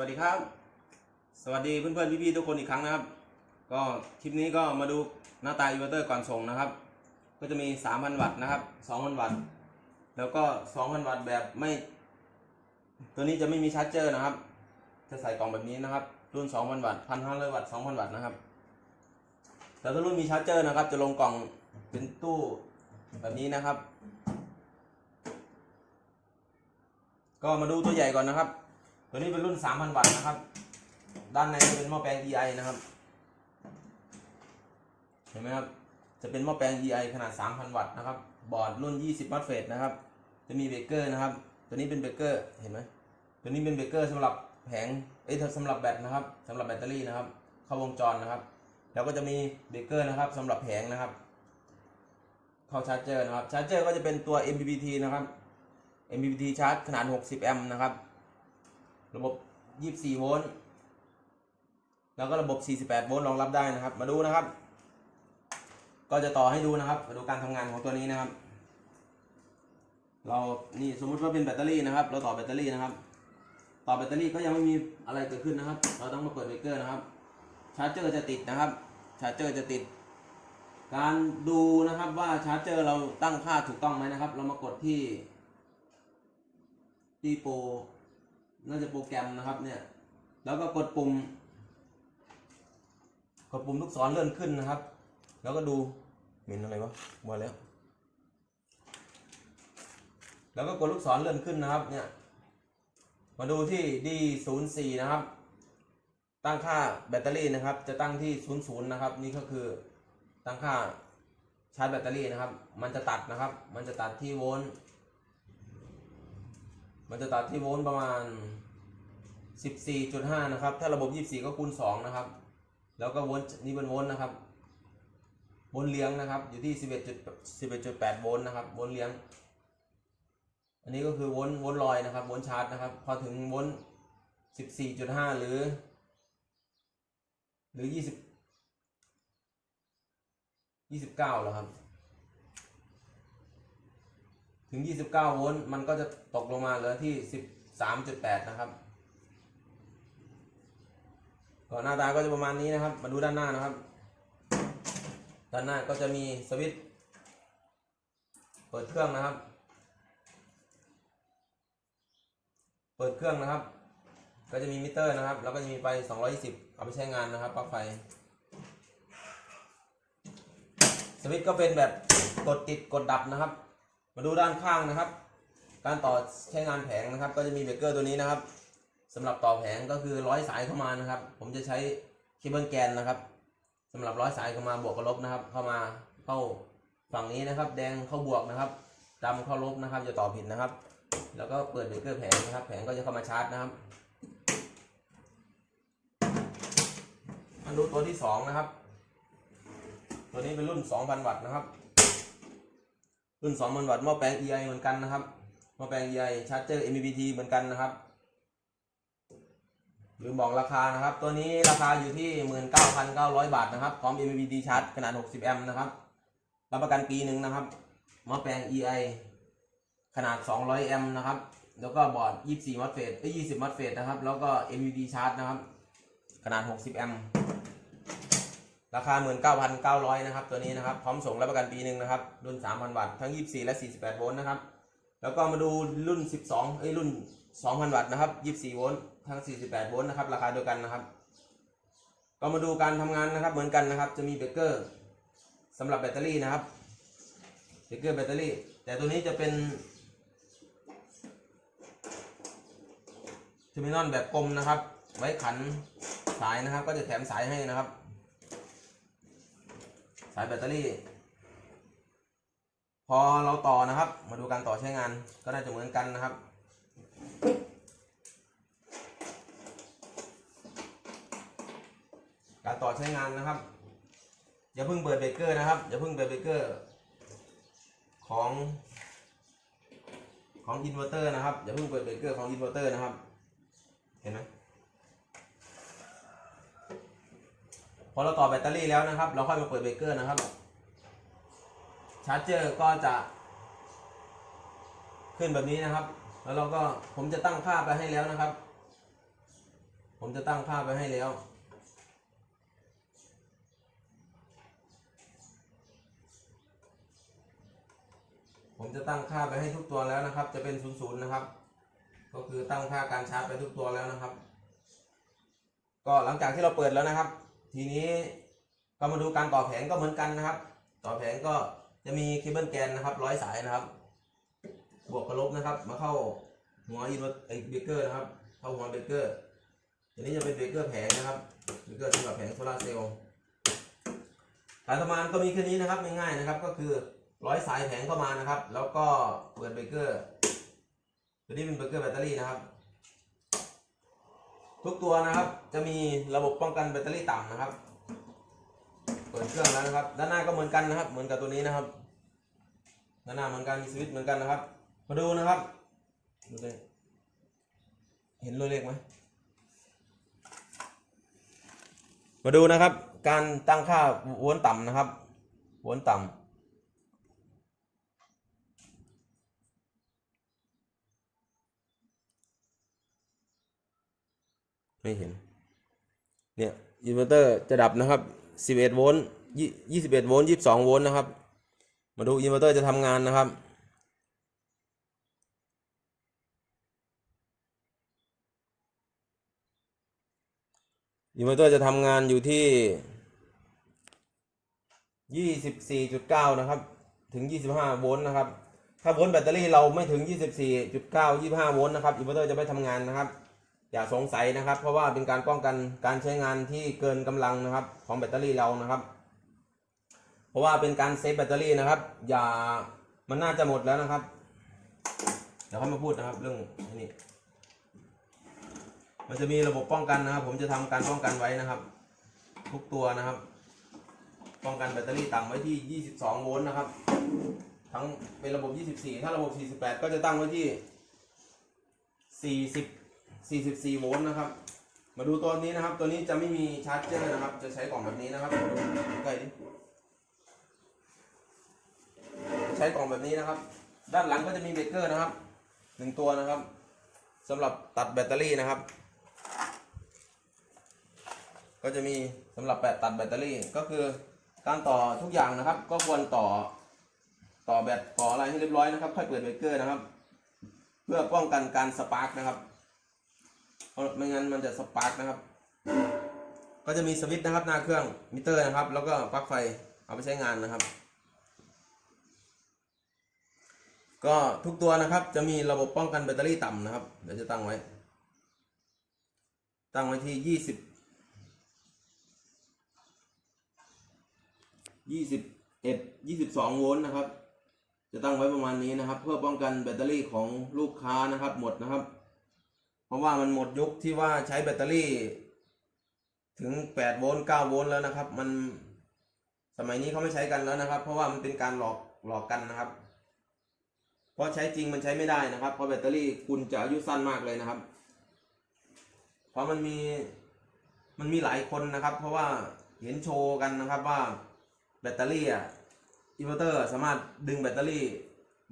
วัสดีครับ สวัสดีเพื่อนๆพี่ๆทุกคนอีกครั้งนะครับ ก็คลิปนี้ก็มาดูหน้าตาอินเวอร์เตอร์ก่อนส่งนะครับ ก็จะมี 3,000 วัตต์นะครับ 2,000 วัตต์ แล้วก็ 2,000 วัตต์แบบไม่ ตัวนี้จะไม่มีชาร์จเจอร์นะครับ จะใส่กล่องแบบนี้นะครับ รุ่น 2,000 วัตต์ 1,500 วัตต์ 2,000 วัตต์นะครับ แต่ถ้ารุ่นมีชาร์จเจอร์นะครับ จะลงกล่องเป็นตู้แบบนี้นะครับ ก็มาดูตัวใหญ่ก่อนนะครับ ตัวนี้เป็นรุ่น 3,000 วัตต์นะครับ ด้านในจะเป็นหม้อแปลง EI นะครับ เห็นไหมครับ จะเป็นหม้อแปลง EI ขนาด 3,000 วัตต์นะครับ บอร์ดรุ่น 20 วัตต์เฟสนะครับ จะมีเบรกเกอร์นะครับ ตัวนี้เป็นเบรกเกอร์ เห็นไหม ตัวนี้เป็นเบรกเกอร์สำหรับแผง เอ้ยสำหรับแบตนะครับสำหรับแบตเตอรี่นะครับ เข้าวงจรนะครับ แล้วก็จะมีเบรกเกอร์นะครับสำหรับแผงนะครับ เข้าชาร์จเจอร์นะครับ ชาร์จเจอร์ก็จะเป็นตัว MPPT นะครับ MPPT ชาร์จขนาด 60 แอมป์นะครับ ระบบ 24 โวลต์ แล้วก็ระบบ 48 โวลต์รองรับได้นะครับ มาดูนะครับ ก็จะต่อให้ดูนะครับ มาดูการทำงานของตัวนี้นะครับ เรานี่สมมุติว่าเป็นแบตเตอรี่นะครับ เราต่อแบตเตอรี่นะครับ ต่อแบตเตอรี่ก็ยังไม่มีอะไรเกิดขึ้นนะครับ เราต้องมาเปิดเบรกเกอร์นะครับ ชาร์จเจอร์จะติดนะครับ ชาร์จเจอร์จะติด การดูนะครับว่าชาร์จเจอร์เราตั้งค่าถูกต้องไหมนะครับ เรามากดที่ที่โปร น่าจะโปรแกรมนะครับเนี่ย แล้วก็กดปุ่ม กดปุ่มลูกศรเลื่อนขึ้นนะครับ แล้วก็ดูเม็นอะไรวะมาแล้ว แล้วก็กดลูกศรเลื่อนขึ้นนะครับ เนี่ย มาดูที่ D04 นย์สี่นะครับ ตั้งค่าแบตเตอรี่นะครับ จะตั้งที่00นะครับ นี่ก็คือตั้งค่าชาร์จแบตเตอรี่นะครับ มันจะตัดนะครับ มันจะตัดที่โวลต์ มันจะตัดที่โวลต์ประมาณ 14.5 นะครับ ถ้าระบบ 24 ก็คูณ 2 นะครับ แล้วก็โวลต์นี่เป็นโวลต์นะครับ โวลต์เลี้ยงนะครับ อยู่ที่ 11.11.8 โวลต์นะครับ โวลต์เลี้ยง อันนี้ก็คือโวลต์โวลต์ลอยนะครับ โวลต์ชาร์จนะครับ พอถึงโวลต์ 14.5 หรือ หรือ 20 29 แล้วครับ ถึง 29 โวลต์มันก็จะตกลงมาเหลือที่ 13.8 นะครับก่อนหน้าตาก็จะประมาณนี้นะครับ มาดูด้านหน้านะครับ ด้านหน้าก็จะมีสวิตช์เปิดเครื่องนะครับ เปิดเครื่องนะครับ ก็จะมีมิเตอร์นะครับ แล้วก็จะมีไฟ220 เอาไปใช้งานนะครับปลั๊กไฟ สวิตช์ก็เป็นแบบกดติดกดดับนะครับ มาดูด้านข้างนะครับ การต่อใช้งานแผงนะครับ ก็จะมีเบรกเกอร์ตัวนี้นะครับสำหรับต่อแผงก็คือร้อยสายเข้ามานะครับ ผมจะใช้เคเบิลแกนนะครับสำหรับร้อยสายเข้ามาบวกกับลบนะครับ เข้ามาเข้าฝั่งนี้นะครับ แดงเข้าบวกนะครับดำเข้าลบนะครับจะต่อผิดนะครับ แล้วก็เปิดเบรกเกอร์แผงนะครับ แผงก็จะเข้ามาชาร์จนะครับมาดูตัวที่สองนะครับ ตัวนี้เป็นรุ่น 2,000 วัตต์นะครับ รุ่น2,000 วัตต์หม้อแปลง EI เหมือนกันนะครับหม้อแปลง EI ชาร์จเจอร์ MPPT เหมือนกันนะครับลืมบอกราคานะครับ ตัวนี้ราคาอยู่ที่ 19,900 บาทนะครับ พร้อม MPPT ชาร์จขนาด 60 แอมป์นะครับ รับประกันปีหนึ่งนะครับหม้อแปลง EI ขนาด 200 แอมป์นะครับ แล้วก็บอร์ด 24 วัตต์เฟสเอ้ย20 วัตต์เฟสนะครับ แล้วก็ MPPT ชาร์จนะครับ ขนาด 60 แอมป์ ราคา 19,900 นะครับ ตัวนี้นะครับ พร้อมส่งรับประกันปีหนึ่งนะครับ รุ่น 3,000 วัตต์ ทั้ง 24 และ 48 โวลต์นะครับ แล้วก็มาดูรุ่น 12 เอ้ย รุ่น 2,000 วัตต์นะครับ 24 โวลต์ ทั้ง 48 โวลต์นะครับ ราคาเดียวกันนะครับ ก็มาดูการทำงานนะครับ เหมือนกันนะครับ จะมีเบรกเกอร์สำหรับแบตเตอรี่นะครับ เบรกเกอร์แบตเตอรี่ แต่ตัวนี้จะเป็นเทอร์มินอลแบบกลมนะครับ ไว้ขันสายนะครับ ก็จะแถมสายให้นะครับ สายแบตเตอรี่ พอเราต่อนะครับ มาดูการต่อใช้งานก็น่าจะเหมือนกันนะครับการต่อใช้งานนะครับ อย่าเพิ่งเปิดเบรกเกอร์นะครับ อย่าเพิ่งเปิดเบรกเกอร์ของของอินเวอร์เตอร์นะครับ อย่าเพิ่งเปิดเบรกเกอร์ของอินเวอร์เตอร์นะครับ เห็นไหม พอเราต่อแบตเตอรี่แล้วนะครับ เราค่อยมาเปิดเบรกเกอร์นะครับ ชาร์จเจอร์ก็จะ ขึ้นแบบนี้นะครับ แล้วเราก็ผมจะตั้งค่าไปให้แล้วนะครับ ผมจะตั้งค่าไปให้แล้วผมจะตั้งค่าไปให้ทุกตัวแล้วนะครับ จะเป็นศูนย์ศูนย์นะครับ ก็คือตั้งค่าการชาร์จไปทุกตัวแล้วนะครับ ก็หลังจากที่เราเปิดแล้วนะครับ ทีนี้ก็มาดูการต่อแผงก็เหมือนกันนะครับ ต่อแผงก็จะมีเคเบิลแกนนะครับร้อยสายนะครับ บวกกับลบนะครับ มาเข้าหัวอินเวอร์ไอเบเกอร์นะครับ เข้าหัวเบเกอร์อันนี้จะเป็นเบเกอร์แผงนะครับเบเกอร์สำหรับแผงโซลาเซลล์การทำงานก็มีแค่นี้นะครับง่ายๆนะครับก็คือร้อยสายแผงเข้ามานะครับ แล้วก็เปิดเบเกอร์ตัวนี้เป็นเบเกอร์แบตเตอรี่นะครับ ทุกตัวนะครับจะมีระบบป้องกันแบตเตอรี่ต่ำนะครับ เปิดเครื่องแล้วนะครับ ด้านหน้าก็เหมือนกันนะครับ เหมือนกับตัวนี้นะครับ ด้านหน้าเหมือนกันมีสวิตช์เหมือนกันนะครับ มาดูนะครับดูเลยเห็นรูเล็กไหมมาดูนะครับ การตั้งค่าวลต์ต่ำนะครับวลต์ต่ำ ไม่เห็น เนี่ยอินเวอร์เตอร์จะดับนะครับ 11 โวลต์ยี่21 โวลต์ 22 โวลต์นะครับ มาดูอินเวอร์เตอร์จะทำงานนะครับอินเวอร์เตอร์จะทำงานอยู่ที่ 24.9 นะครับ ถึง 25 โวลต์นะครับ ถ้าโวลต์แบตเตอรี่เราไม่ถึง 24.9 25 โวลต์นะครับ อินเวอร์เตอร์จะไม่ทำงานนะครับ อย่าสงสัยนะครับ เพราะว่าเป็นการป้องกันการใช้งานที่เกินกำลังนะครับ ของแบตเตอรี่เรานะครับ เพราะว่าเป็นการเซฟแบตเตอรี่นะครับ อย่ามันน่าจะหมดแล้วนะครับ เดี๋ยวค่อยมาพูดนะครับเรื่องนี้มันจะมีระบบป้องกันนะครับ ผมจะทำการป้องกันไว้นะครับ ทุกตัวนะครับ ป้องกันแบตเตอรี่ต่ำไว้ที่ 22 โวลต์นะครับ ทั้งเป็นระบบ 24 ถ้าระบบ 48 ก็จะตั้งไว้ที่ 40 44 โวลต์นะครับ มาดูตัวนี้นะครับ ตัวนี้จะไม่มีชาร์จเจอร์นะครับ จะใช้กล่องแบบนี้นะครับดูใกล้ดิใช้กล่องแบบนี้นะครับ ด้านหลังก็จะมีเบรกเกอร์นะครับหนึ่งตัวนะครับสำหรับตัดแบตเตอรี่นะครับ ก็จะมีสำหรับแปะตัดแบตเตอรี่ก็คือการต่อทุกอย่างนะครับ ก็ควรต่อต่อแบตต่ออะไรให้เรียบร้อยนะครับค่อยเปิดเบรกเกอร์นะครับ เพื่อป้องกันการสปาร์กนะครับ เพราะไม่งั้นมันจะสปาร์กนะครับ ก็จะมีสวิตช์นะครับหน้าเครื่องมิเตอร์นะครับ แล้วก็ปลั๊กไฟเอาไปใช้งานนะครับ ก็ทุกตัวนะครับจะมีระบบป้องกันแบตเตอรี่ต่ำนะครับ เดี๋ยวจะตั้งไว้ ตั้งไว้ที่ยี่สิบยี่สิบเอ็ดยี่สิบสองโวลต์นะครับ จะตั้งไว้ประมาณนี้นะครับ เพื่อป้องกันแบตเตอรี่ของลูกค้านะครับหมดนะครับ เพราะว่ามันหมดยุคที่ว่าใช้แบตเตอรี่ ถึงแปดโวลต์เก้าโวลต์แล้วนะครับ มันสมัยนี้เขาไม่ใช้กันแล้วนะครับ เพราะว่ามันเป็นการหลอกหลอกกันนะครับ เพราะใช้จริงมันใช้ไม่ได้นะครับ เพราะแบตเตอรี่คุณจะอายุสั้นมากเลยนะครับ เพราะมันมีมันมีหลายคนนะครับ เพราะว่าเห็นโชว์กันนะครับว่าแบตเตอรี่อะอินเวอร์เตอร์สามารถดึงแบตเตอรี่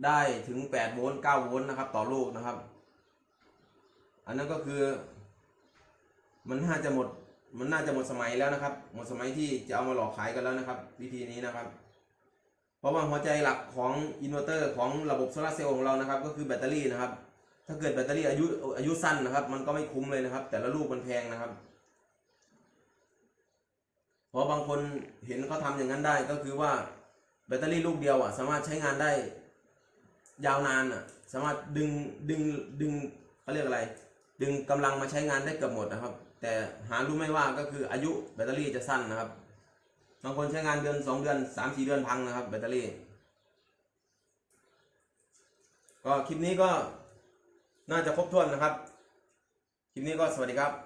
ได้ถึง 8 โวลต์ 9 โวลต์นะครับ ต่อลูกนะครับ อันนั้นก็คือ มันน่าจะหมด มันน่าจะหมดสมัยแล้วนะครับ หมดสมัยที่จะเอามาหลอกขายกันแล้วนะครับ วิธีนี้นะครับ เพราะว่าหัวใจหลักของอินเวอร์เตอร์ของระบบโซลาร์เซลล์ของเรานะครับ ก็คือแบตเตอรี่นะครับ ถ้าเกิดแบตเตอรี่อายุอายุสั้นนะครับ มันก็ไม่คุ้มเลยนะครับ แต่ละลูกมันแพงนะครับเพราะบางคนเห็นเขาทำอย่างนั้นได้ก็คือว่าแบตเตอรี่ลูกเดียวอะ สามารถใช้งานได้ยาวนานอะ สามารถดึงดึงดึงเขาเรียกอะไรึงกำลังมาใช้งานได้เกือบหมดนะครับ แต่หารู้ไม่ว่าก็คืออายุแบตเตอรี่จะสั้นนะครับ บางคนใช้งานเดือนสองเดือนสามสี่เดือนพังนะครับแบตเตอรี่ ก็คลิปนี้ก็น่าจะครบถ้วนนะครับ คลิปนี้ก็สวัสดีครับ